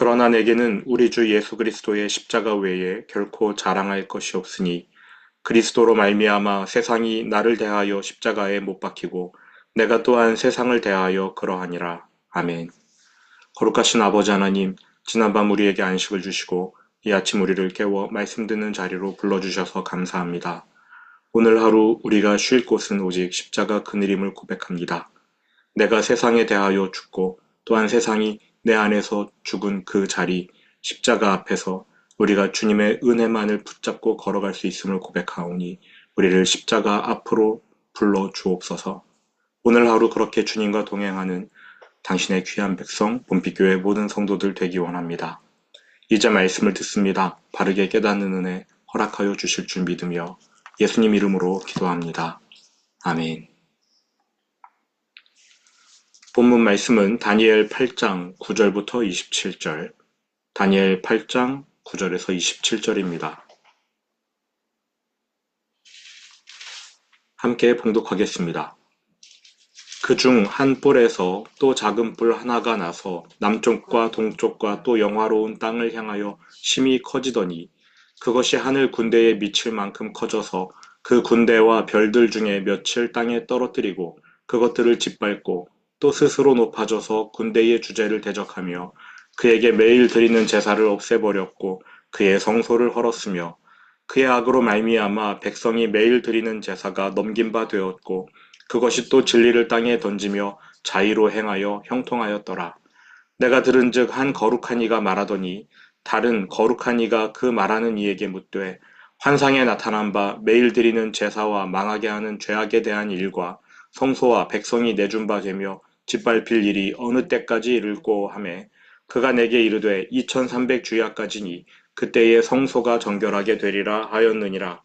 그러나 내게는 우리 주 예수 그리스도의 십자가 외에 결코 자랑할 것이 없으니 그리스도로 말미암아 세상이 나를 대하여 십자가에 못 박히고 내가 또한 세상을 대하여 그러하니라. 아멘. 거룩하신 아버지 하나님, 지난밤 우리에게 안식을 주시고 이 아침 우리를 깨워 말씀 듣는 자리로 불러주셔서 감사합니다. 오늘 하루 우리가 쉴 곳은 오직 십자가 그늘임을 고백합니다. 내가 세상에 대하여 죽고 또한 세상이 내 안에서 죽은 그 자리, 십자가 앞에서 우리가 주님의 은혜만을 붙잡고 걸어갈 수 있음을 고백하오니 우리를 십자가 앞으로 불러 주옵소서. 오늘 하루 그렇게 주님과 동행하는 당신의 귀한 백성 본빛교회 모든 성도들 되기 원합니다. 이제 말씀을 듣습니다. 바르게 깨닫는 은혜 허락하여 주실 줄 믿으며 예수님 이름으로 기도합니다. 아멘. 본문 말씀은 다니엘 8장 9절부터 27절, 다니엘 8장 9절에서 27절입니다. 함께 봉독하겠습니다. 그 중 한 뿔에서 또 작은 뿔 하나가 나서 남쪽과 동쪽과 또 영화로운 땅을 향하여 심히 커지더니 그것이 하늘 군대에 미칠 만큼 커져서 그 군대와 별들 중에 며칠 땅에 떨어뜨리고 그것들을 짓밟고 또 스스로 높아져서 군대의 주제를 대적하며 그에게 매일 드리는 제사를 없애버렸고 그의 성소를 헐었으며 그의 악으로 말미암아 백성이 매일 드리는 제사가 넘긴 바 되었고 그것이 또 진리를 땅에 던지며 자의로 행하여 형통하였더라. 내가 들은즉 한 거룩한 이가 말하더니 다른 거룩한 이가 그 말하는 이에게 묻되 환상에 나타난 바 매일 드리는 제사와 망하게 하는 죄악에 대한 일과 성소와 백성이 내준 바 되며 짓밟힐 일이 어느 때까지 이를꼬 하매 그가 내게 이르되 2300 주야까지니 그때의 성소가 정결하게 되리라 하였느니라.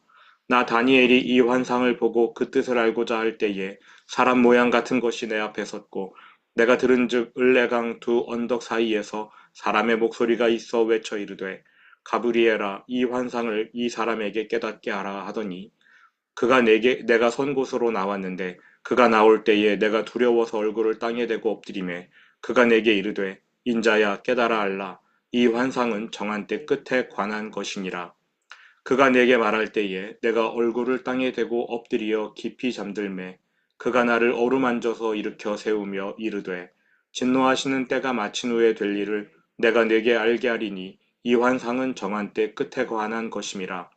나 다니엘이 이 환상을 보고 그 뜻을 알고자 할 때에 사람 모양 같은 것이 내 앞에 섰고 내가 들은즉 을레강 두 언덕 사이에서 사람의 목소리가 있어 외쳐 이르되 가브리엘아 이 환상을 이 사람에게 깨닫게 하라 하더니 그가 내게 내가 선 곳으로 나왔는데 그가 나올 때에 내가 두려워서 얼굴을 땅에 대고 엎드리매 그가 내게 이르되 인자야 깨달아 알라. 이 환상은 정한 때 끝에 관한 것이니라. 그가 내게 말할 때에 내가 얼굴을 땅에 대고 엎드리어 깊이 잠들매 그가 나를 어루만져서 일으켜 세우며 이르되 진노하시는 때가 마친 후에 될 일을 내가 내게 알게 하리니 이 환상은 정한 때 끝에 관한 것임이라.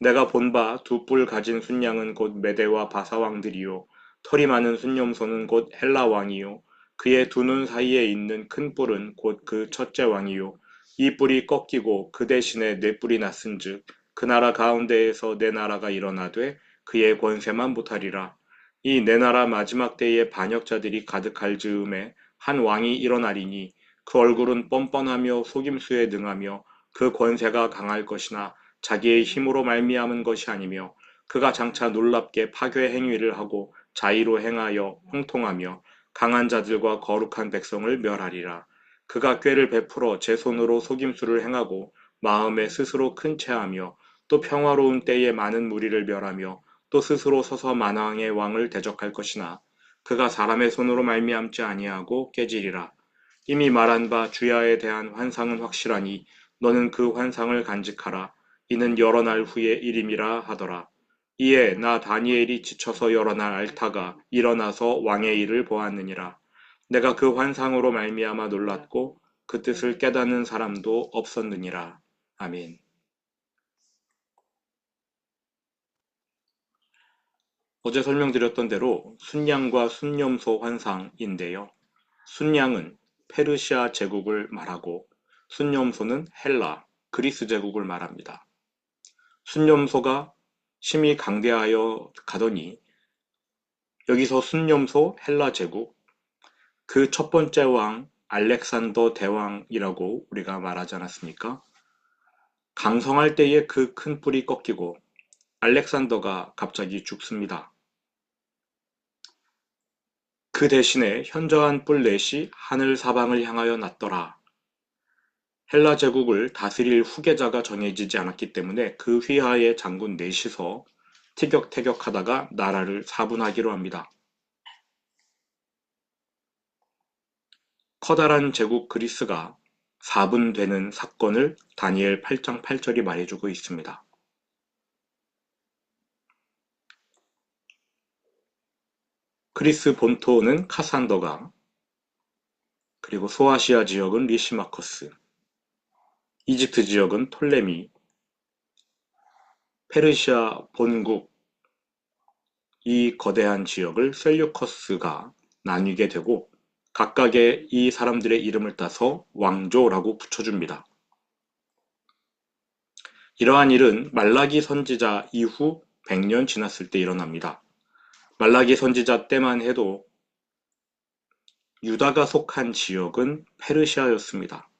내가 본바 두 뿔 가진 순양은 곧 메대와 바사 왕들이요 털이 많은 순념소는 곧 헬라 왕이요. 그의 두 눈 사이에 있는 큰 뿔은 곧 그 첫째 왕이요. 이 뿔이 꺾이고 그 대신에 네 뿔이 났은즉 그 나라 가운데에서 내 나라가 일어나되 그의 권세만 못하리라. 이 내 나라 마지막 때에 반역자들이 가득할 즈음에 한 왕이 일어나리니 그 얼굴은 뻔뻔하며 속임수에 능하며 그 권세가 강할 것이나 자기의 힘으로 말미암은 것이 아니며 그가 장차 놀랍게 파괴 행위를 하고 자의로 행하여 형통하며 강한 자들과 거룩한 백성을 멸하리라. 그가 꾀를 베풀어 제 손으로 속임수를 행하고 마음에 스스로 큰 채하며 또 평화로운 때에 많은 무리를 멸하며 또 스스로 서서 만왕의 왕을 대적할 것이나 그가 사람의 손으로 말미암지 아니하고 깨지리라. 이미 말한 바 주야에 대한 환상은 확실하니 너는 그 환상을 간직하라. 이는 여러 날 후의 일임이라 하더라. 이에 나 다니엘이 지쳐서 여러 날 앓다가 일어나서 왕의 일을 보았느니라. 내가 그 환상으로 말미암아 놀랐고 그 뜻을 깨닫는 사람도 없었느니라. 아멘. 어제 설명드렸던 대로 순양과 순념소 환상인데요. 순양은 페르시아 제국을 말하고 순념소는 헬라, 그리스 제국을 말합니다. 순념소가 심히 강대하여 가더니 여기서 순념소 헬라 제국 그 첫 번째 왕 알렉산더 대왕이라고 우리가 말하지 않았습니까? 강성할 때에 그 큰 뿔이 꺾이고 알렉산더가 갑자기 죽습니다. 그 대신에 현저한 뿔 넷이 하늘 사방을 향하여 났더라. 헬라 제국을 다스릴 후계자가 정해지지 않았기 때문에 그 휘하의 장군 넷이서 티격태격하다가 나라를 사분하기로 합니다. 커다란 제국 그리스가 4분되는 사건을 다니엘 8장 8절이 말해주고 있습니다. 그리스 본토는 카산더가 그리고 소아시아 지역은 리시마커스 이집트 지역은 톨레미 페르시아 본국 이 거대한 지역을 셀류커스가 나뉘게 되고 각각의 이 사람들의 이름을 따서 왕조라고 붙여줍니다. 이러한 일은 말라기 선지자 이후 100년 지났을 때 일어납니다. 말라기 선지자 때만 해도 유다가 속한 지역은 페르시아였습니다.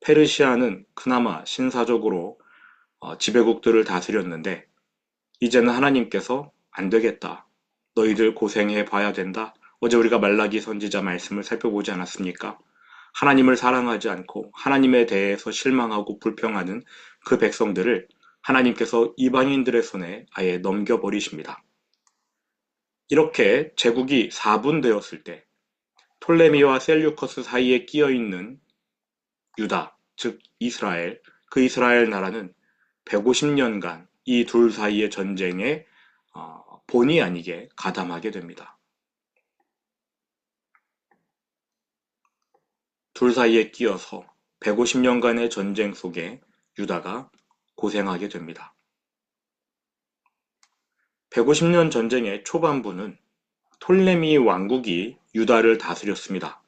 페르시아는 그나마 신사적으로 어, 지배국들을 다스렸는데 이제는 하나님께서 안 되겠다. 너희들 고생해 봐야 된다. 어제 우리가 말라기 선지자 말씀을 살펴보지 않았습니까? 하나님을 사랑하지 않고 하나님에 대해서 실망하고 불평하는 그 백성들을 하나님께서 이방인들의 손에 아예 넘겨버리십니다. 이렇게 제국이 4분 되었을 때 톨레미와 셀류커스 사이에 끼어 있는 유다, 즉 이스라엘, 그 이스라엘 나라는 150년간 이 둘 사이의 전쟁에 어, 본의 아니게 가담하게 됩니다. 둘 사이에 끼어서 150년간의 전쟁 속에 유다가 고생하게 됩니다. 150년 전쟁의 초반부는 톨레미 왕국이 유다를 다스렸습니다.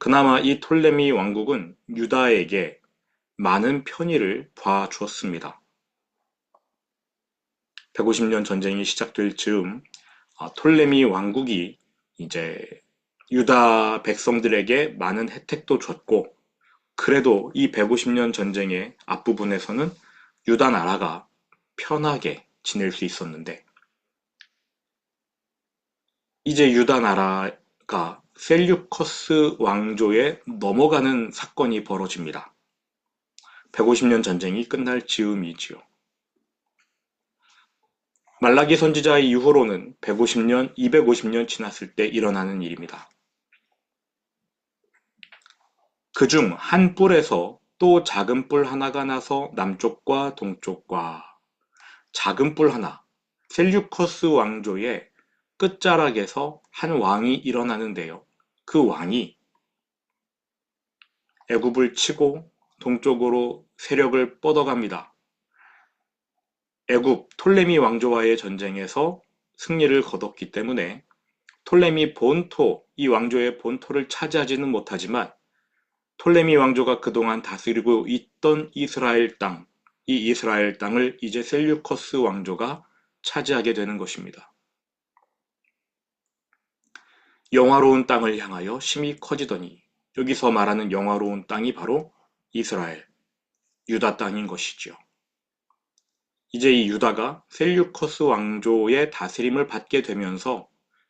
그나마 이 톨레미 왕국은 유다에게 많은 편의를 봐주었습니다. 150년 전쟁이 시작될 즈음 아, 톨레미 왕국이 이제 유다 백성들에게 많은 혜택도 줬고 그래도 이 150년 전쟁의 앞부분에서는 유다 나라가 편하게 지낼 수 있었는데 이제 유다 나라가 셀류커스 왕조에 넘어가는 사건이 벌어집니다. 150년 전쟁이 끝날 즈음이지요. 말라기 선지자 이후로는 150년, 250년 지났을 때 일어나는 일입니다. 그중 한 뿔에서 또 작은 뿔 하나가 나서 남쪽과 동쪽과 작은 뿔 하나, 셀류커스 왕조의 끝자락에서 한 왕이 일어나는데요. 그 왕이 애굽을 치고 동쪽으로 세력을 뻗어갑니다. 애굽 톨레미 왕조와의 전쟁에서 승리를 거뒀기 때문에 톨레미 본토, 이 왕조의 본토를 차지하지는 못하지만 톨레미 왕조가 그동안 다스리고 있던 이스라엘 땅, 이 이스라엘 땅을 이제 셀류커스 왕조가 차지하게 되는 것입니다. 영화로운 땅을 향하여 심히 커지더니 여기서 말하는 영화로운 땅이 바로 이스라엘, 유다 땅인 것이지요. 이제 이 유다가 셀류커스 왕조의 다스림을 받게 되면서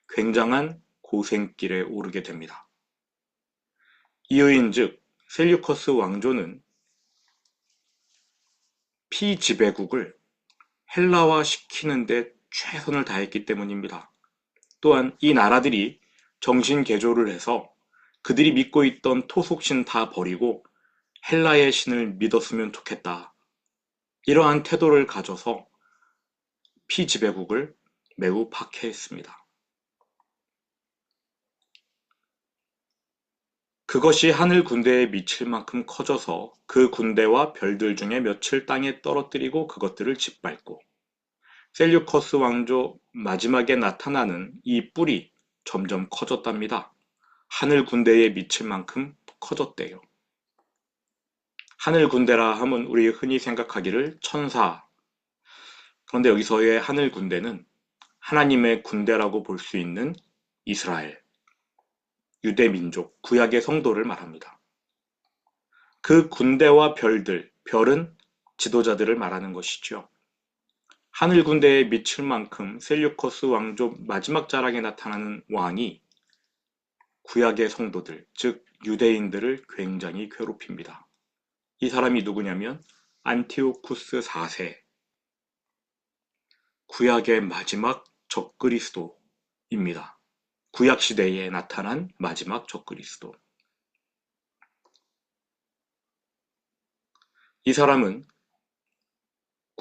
굉장한 고생길에 오르게 됩니다. 이유인즉 셀류커스 왕조는 피지배국을 헬라화 시키는 데 최선을 다했기 때문입니다. 또한 이 나라들이 정신 개조를 해서 그들이 믿고 있던 토속신 다 버리고 헬라의 신을 믿었으면 좋겠다. 이러한 태도를 가져서 피지배국을 매우 박해했습니다. 그것이 하늘 군대에 미칠 만큼 커져서 그 군대와 별들 중에 며칠 땅에 떨어뜨리고 그것들을 짓밟고 셀류커스 왕조 마지막에 나타나는 이 뿔이 점점 커졌답니다. 하늘 군대에 미칠 만큼 커졌대요. 하늘 군대라 하면 우리 흔히 생각하기를 천사. 그런데 여기서의 하늘 군대는 하나님의 군대라고 볼 수 있는 이스라엘, 유대 민족, 구약의 성도를 말합니다. 그 군대와 별들, 별은 지도자들을 말하는 것이죠. 하늘 군대에 미칠 만큼 셀류커스 왕족 마지막 자락에 나타나는 왕이 구약의 성도들, 즉 유대인들을 굉장히 괴롭힙니다. 이 사람이 누구냐면 안티오쿠스 4세, 구약의 마지막 적그리스도입니다. 구약 시대에 나타난 마지막 적그리스도. 이 사람은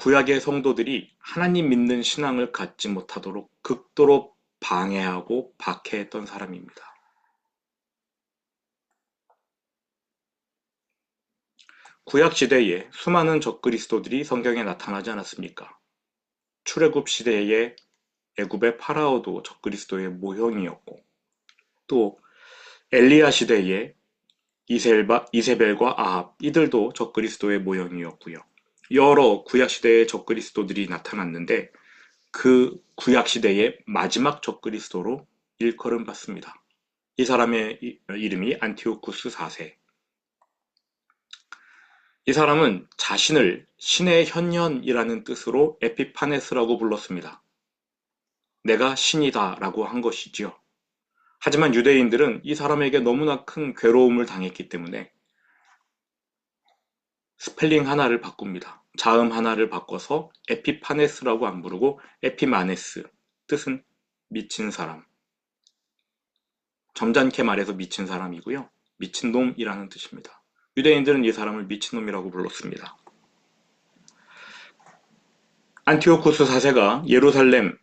구약의 성도들이 하나님 믿는 신앙을 갖지 못하도록 극도로 방해하고 박해했던 사람입니다. 구약 시대에 수많은 적그리스도들이 성경에 나타나지 않았습니까? 출애굽 시대에 애굽의 파라오도 적그리스도의 모형이었고 또 엘리야 시대에 이세벨과 아합 이들도 적그리스도의 모형이었고요. 여러 구약 시대의 적그리스도들이 나타났는데 그 구약 시대의 마지막 적그리스도로 일컬음 받습니다. 이 사람의 이름이 안티오쿠스 4세. 이 사람은 자신을 신의 현현이라는 뜻으로 에피파네스라고 불렀습니다. 내가 신이다 라고 한 것이지요. 하지만 유대인들은 이 사람에게 너무나 큰 괴로움을 당했기 때문에 스펠링 하나를 바꿉니다. 자음 하나를 바꿔서 에피파네스라고 안 부르고 에피마네스 뜻은 미친 사람 점잖게 말해서 미친 사람이고요. 미친놈이라는 뜻입니다. 유대인들은 이 사람을 미친놈이라고 불렀습니다. 안티오쿠스 4세가 예루살렘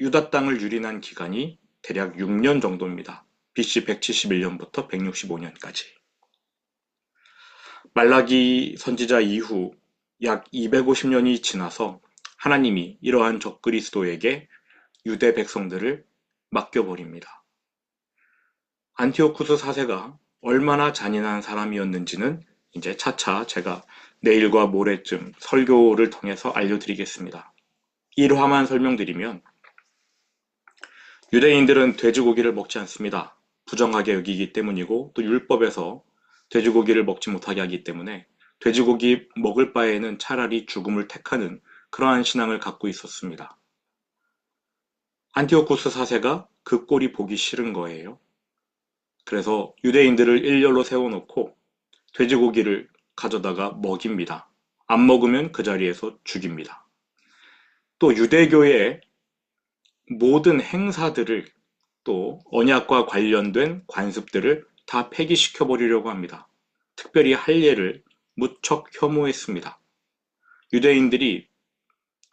유다 땅을 유린한 기간이 대략 6년 정도입니다. BC 171년부터 165년까지. 말라기 선지자 이후 약 250년이 지나서 하나님이 이러한 적그리스도에게 유대 백성들을 맡겨버립니다. 안티오쿠스 4세가 얼마나 잔인한 사람이었는지는 이제 차차 제가 내일과 모레쯤 설교를 통해서 알려드리겠습니다. 일화만 설명드리면 유대인들은 돼지고기를 먹지 않습니다. 부정하게 여기기 때문이고 또 율법에서 돼지고기를 먹지 못하게 하기 때문에 돼지고기 먹을 바에는 차라리 죽음을 택하는 그러한 신앙을 갖고 있었습니다. 안티오쿠스 4세가 그 꼴이 보기 싫은 거예요. 그래서 유대인들을 일렬로 세워놓고 돼지고기를 가져다가 먹입니다. 안 먹으면 그 자리에서 죽입니다. 또 유대교의 모든 행사들을 또 언약과 관련된 관습들을 다 폐기시켜 버리려고 합니다. 특별히 할례를 무척 혐오했습니다. 유대인들이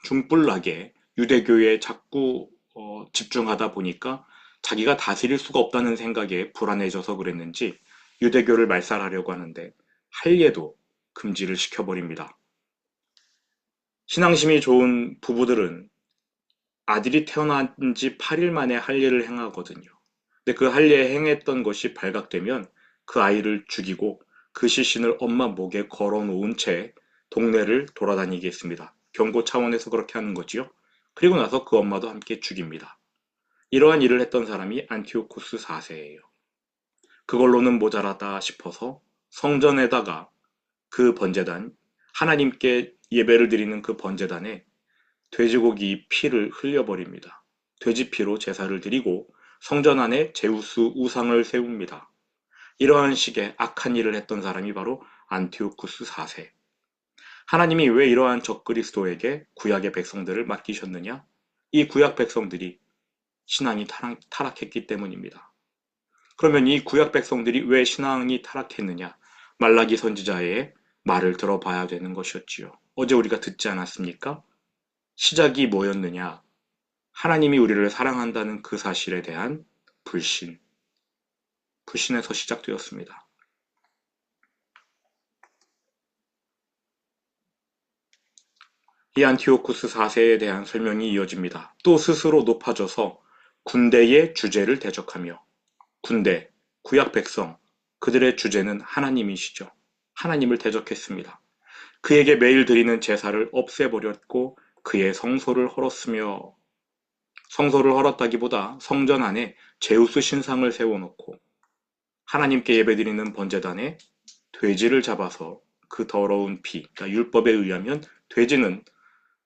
중불나게 유대교에 자꾸 어, 집중하다 보니까 자기가 다스릴 수가 없다는 생각에 불안해져서 그랬는지 유대교를 말살하려고 하는데 할례도 금지를 시켜버립니다. 신앙심이 좋은 부부들은 아들이 태어난 지 8일 만에 할례를 행하거든요. 근데 그 할례 행했던 것이 발각되면 그 아이를 죽이고 그 시신을 엄마 목에 걸어 놓은 채 동네를 돌아다니게 했습니다. 경고 차원에서 그렇게 하는 거지요. 그리고 나서 그 엄마도 함께 죽입니다. 이러한 일을 했던 사람이 안티오코스 4세예요. 그걸로는 모자라다 싶어서 성전에다가 그 번제단, 하나님께 예배를 드리는 그 번제단에 돼지고기 피를 흘려버립니다. 돼지 피로 제사를 드리고 성전 안에 제우스 우상을 세웁니다. 이러한 식의 악한 일을 했던 사람이 바로 안티오쿠스 4세. 하나님이 왜 이러한 적그리스도에게 구약의 백성들을 맡기셨느냐? 이 구약 백성들이 신앙이 타락, 했기 때문입니다. 그러면 이 구약 백성들이 왜 신앙이 타락했느냐? 말라기 선지자의 말을 들어봐야 되는 것이었지요. 어제 우리가 듣지 않았습니까? 시작이 뭐였느냐? 하나님이 우리를 사랑한다는 그 사실에 대한 불신. 불신에서 시작되었습니다. 이 안티오쿠스 4세에 대한 설명이 이어집니다. 또 스스로 높아져서 군대의 주제를 대적하며 군대, 구약 백성, 그들의 주제는 하나님이시죠. 하나님을 대적했습니다. 그에게 매일 드리는 제사를 없애버렸고 그의 성소를 헐었으며 성소를 헐었다기보다 성전 안에 제우스 신상을 세워놓고 하나님께 예배드리는 번제단에 돼지를 잡아서 그 더러운 피, 그러니까 율법에 의하면 돼지는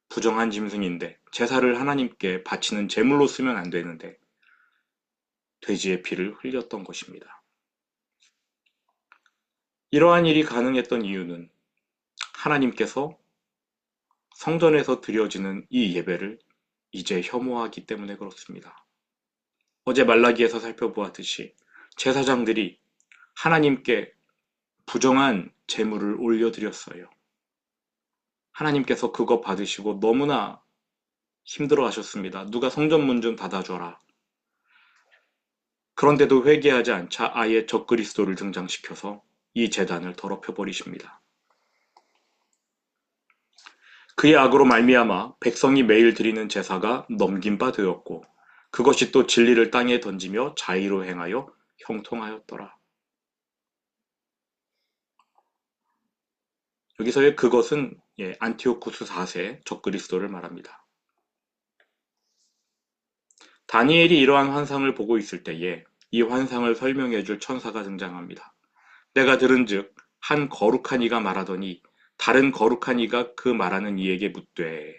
부정한 짐승인데 제사를 하나님께 바치는 제물로 쓰면 안 되는데 돼지의 피를 흘렸던 것입니다. 이러한 일이 가능했던 이유는 하나님께서 성전에서 드려지는 이 예배를 이제 혐오하기 때문에 그렇습니다. 어제 말라기에서 살펴보았듯이 제사장들이 하나님께 부정한 제물을 올려드렸어요. 하나님께서 그거 받으시고 너무나 힘들어 하셨습니다. 누가 성전 문 좀 닫아줘라. 그런데도 회개하지 않자 아예 적그리스도를 등장시켜서 이 재단을 더럽혀 버리십니다. 그의 악으로 말미암아 백성이 매일 드리는 제사가 넘긴 바 되었고 그것이 또 진리를 땅에 던지며 자의로 행하여 형통하였더라. 여기서의 그것은 예, 안티오쿠스 4세 적그리스도를 말합니다. 다니엘이 이러한 환상을 보고 있을 때에 이 환상을 설명해 줄 천사가 등장합니다. 내가 들은즉 한 거룩한 이가 말하더니 다른 거룩한 이가 그 말하는 이에게 묻되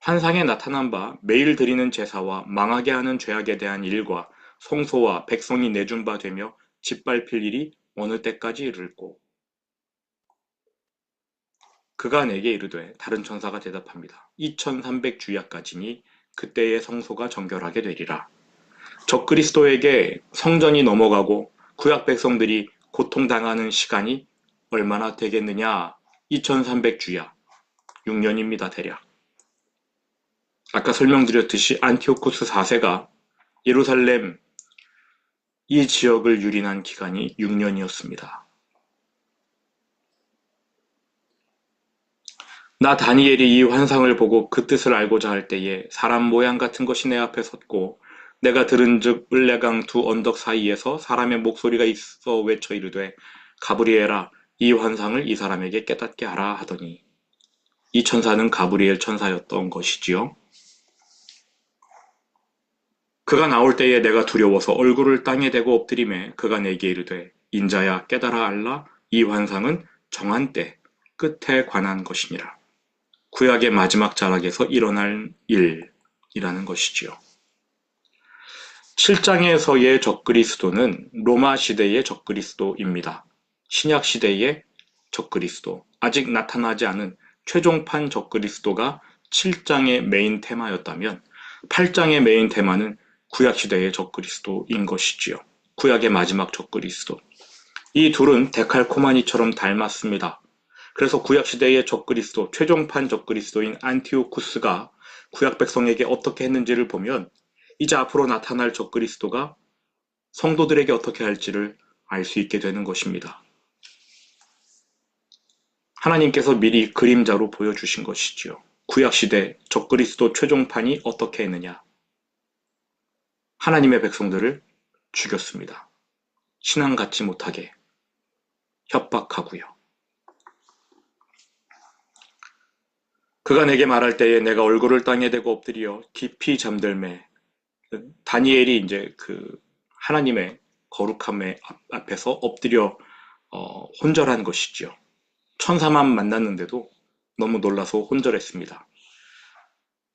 환상에 나타난 바 매일 드리는 제사와 망하게 하는 죄악에 대한 일과 성소와 백성이 내준 바 되며 짓밟힐 일이 어느 때까지 이를고 그가 내게 이르되 다른 천사가 대답합니다. 2300 주야까지니 그때의 성소가 정결하게 되리라. 적그리스도에게 성전이 넘어가고 구약 백성들이 고통당하는 시간이 얼마나 되겠느냐? 2300 주야. 6년입니다, 대략. 아까 설명드렸듯이 안티오쿠스 4세가 예루살렘 이 지역을 유린한 기간이 6년이었습니다. 나 다니엘이 이 환상을 보고 그 뜻을 알고자 할 때에 사람 모양 같은 것이 내 앞에 섰고 내가 들은즉 을레강 두 언덕 사이에서 사람의 목소리가 있어 외쳐 이르되 가브리엘아 이 환상을 이 사람에게 깨닫게 하라 하더니 이 천사는 가브리엘 천사였던 것이지요. 그가 나올 때에 내가 두려워서 얼굴을 땅에 대고 엎드림에 그가 내게 이르되 인자야 깨달아 알라 이 환상은 정한 때 끝에 관한 것이니라. 구약의 마지막 자락에서 일어날 일이라는 것이지요. 7장에서의 적그리스도는 로마 시대의 적그리스도입니다. 신약 시대의 적그리스도, 아직 나타나지 않은 최종판 적그리스도가 7장의 메인 테마였다면 8장의 메인 테마는 구약 시대의 적그리스도인 것이지요. 구약의 마지막 적그리스도. 이 둘은 데칼코마니처럼 닮았습니다. 그래서 구약 시대의 적그리스도, 최종판 적그리스도인 안티오쿠스가 구약 백성에게 어떻게 했는지를 보면 이제 앞으로 나타날 적그리스도가 성도들에게 어떻게 할지를 알 수 있게 되는 것입니다. 하나님께서 미리 그림자로 보여주신 것이지요. 구약시대 적그리스도 최종판이 어떻게 했느냐. 하나님의 백성들을 죽였습니다. 신앙 갖지 못하게 협박하고요. 그가 내게 말할 때에 내가 얼굴을 땅에 대고 엎드려 깊이 잠들매 다니엘이 이제 그 하나님의 거룩함의 앞에서 엎드려 어, 혼절한 것이지요. 천사만 만났는데도 너무 놀라서 혼절했습니다.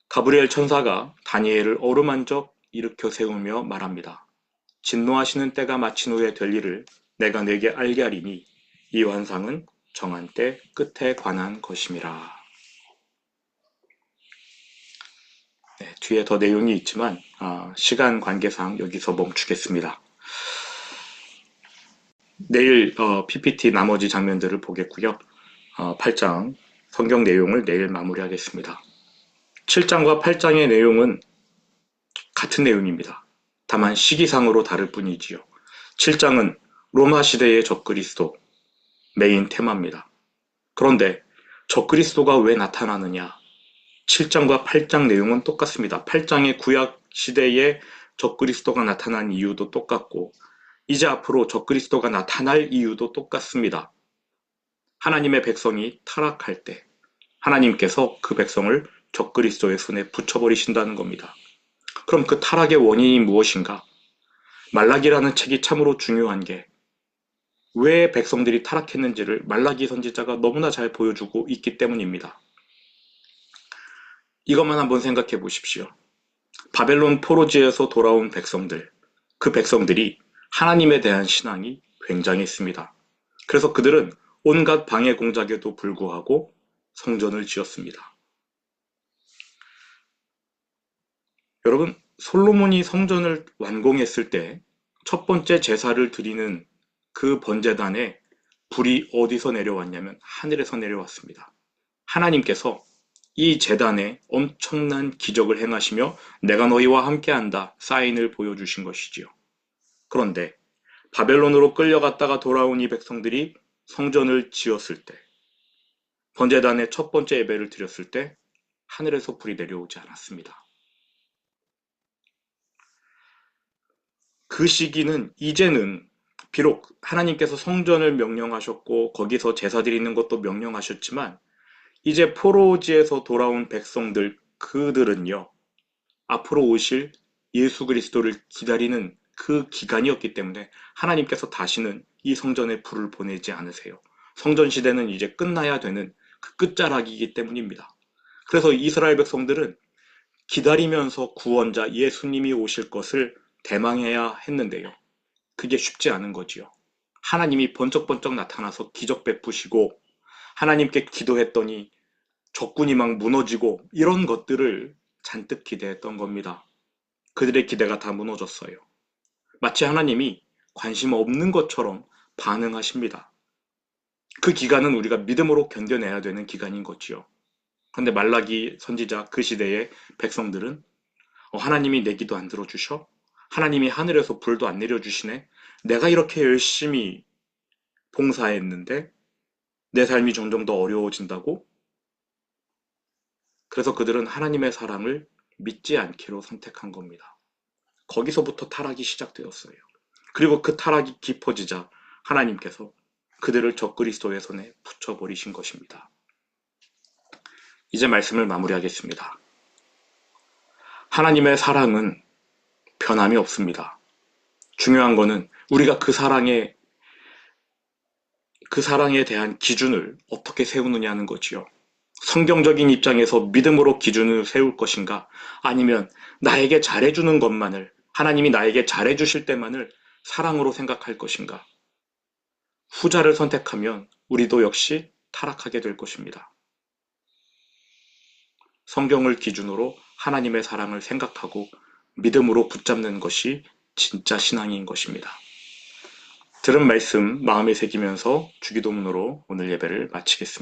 가브리엘 천사가 다니엘을 어루만져 일으켜 세우며 말합니다. 진노하시는 때가 마친 후에 될 일을 내가 내게 알게 하리니 이 환상은 정한 때 끝에 관한 것임이라. 네, 뒤에 더 내용이 있지만 어, 시간 관계상 여기서 멈추겠습니다. 내일 어, PPT 나머지 장면들을 보겠고요. 어, 8장 성경 내용을 내일 마무리하겠습니다. 7장과 8장의 내용은 같은 내용입니다. 다만 시기상으로 다를 뿐이지요. 7장은 로마 시대의 적그리스도 메인 테마입니다. 그런데 적그리스도가 왜 나타나느냐? 7장과 8장 내용은 똑같습니다. 8장의 구약 시대에 적그리스도가 나타난 이유도 똑같고 이제 앞으로 적그리스도가 나타날 이유도 똑같습니다. 하나님의 백성이 타락할 때 하나님께서 그 백성을 적그리스도의 손에 붙여버리신다는 겁니다. 그럼 그 타락의 원인이 무엇인가? 말라기라는 책이 참으로 중요한 게 왜 백성들이 타락했는지를 말라기 선지자가 너무나 잘 보여주고 있기 때문입니다. 이것만 한번 생각해 보십시오. 바벨론 포로지에서 돌아온 백성들, 그 백성들이 하나님에 대한 신앙이 굉장했습니다. 그래서 그들은 온갖 방해 공작에도 불구하고 성전을 지었습니다. 여러분, 솔로몬이 성전을 완공했을 때 첫 번째 제사를 드리는 그 번제단에 불이 어디서 내려왔냐면 하늘에서 내려왔습니다. 하나님께서 이 재단에 엄청난 기적을 행하시며 내가 너희와 함께한다 사인을 보여주신 것이지요. 그런데 바벨론으로 끌려갔다가 돌아온 이 백성들이 성전을 지었을 때 번제단의 첫 번째 예배를 드렸을 때 하늘에서 불이 내려오지 않았습니다. 그 시기는 이제는 비록 하나님께서 성전을 명령하셨고 거기서 제사 드리는 것도 명령하셨지만 이제 포로지에서 돌아온 백성들 그들은요 앞으로 오실 예수 그리스도를 기다리는 그 기간이었기 때문에 하나님께서 다시는 이 성전에 불을 보내지 않으세요. 성전 시대는 이제 끝나야 되는 그 끝자락이기 때문입니다. 그래서 이스라엘 백성들은 기다리면서 구원자 예수님이 오실 것을 대망해야 했는데요. 그게 쉽지 않은 거지요. 하나님이 번쩍번쩍 나타나서 기적 베푸시고 하나님께 기도했더니 적군이 막 무너지고 이런 것들을 잔뜩 기대했던 겁니다. 그들의 기대가 다 무너졌어요. 마치 하나님이 관심 없는 것처럼 반응하십니다. 그 기간은 우리가 믿음으로 견뎌내야 되는 기간인 거지요. 그런데 말라기 선지자 그 시대의 백성들은 어, 하나님이 내 기도 안 들어주셔? 하나님이 하늘에서 불도 안 내려주시네? 내가 이렇게 열심히 봉사했는데 내 삶이 점점 더 어려워진다고? 그래서 그들은 하나님의 사랑을 믿지 않기로 선택한 겁니다. 거기서부터 타락이 시작되었어요. 그리고 그 타락이 깊어지자 하나님께서 그들을 적그리스도의 손에 붙여버리신 것입니다. 이제 말씀을 마무리하겠습니다. 하나님의 사랑은 변함이 없습니다. 중요한 거는 우리가 그 사랑에 그 사랑에 대한 기준을 어떻게 세우느냐는 거지요. 성경적인 입장에서 믿음으로 기준을 세울 것인가? 아니면 나에게 잘해주는 것만을, 하나님이 나에게 잘해주실 때만을 사랑으로 생각할 것인가? 후자를 선택하면 우리도 역시 타락하게 될 것입니다. 성경을 기준으로 하나님의 사랑을 생각하고 믿음으로 붙잡는 것이 진짜 신앙인 것입니다. 들은 말씀 마음에 새기면서 주기도문으로 오늘 예배를 마치겠습니다.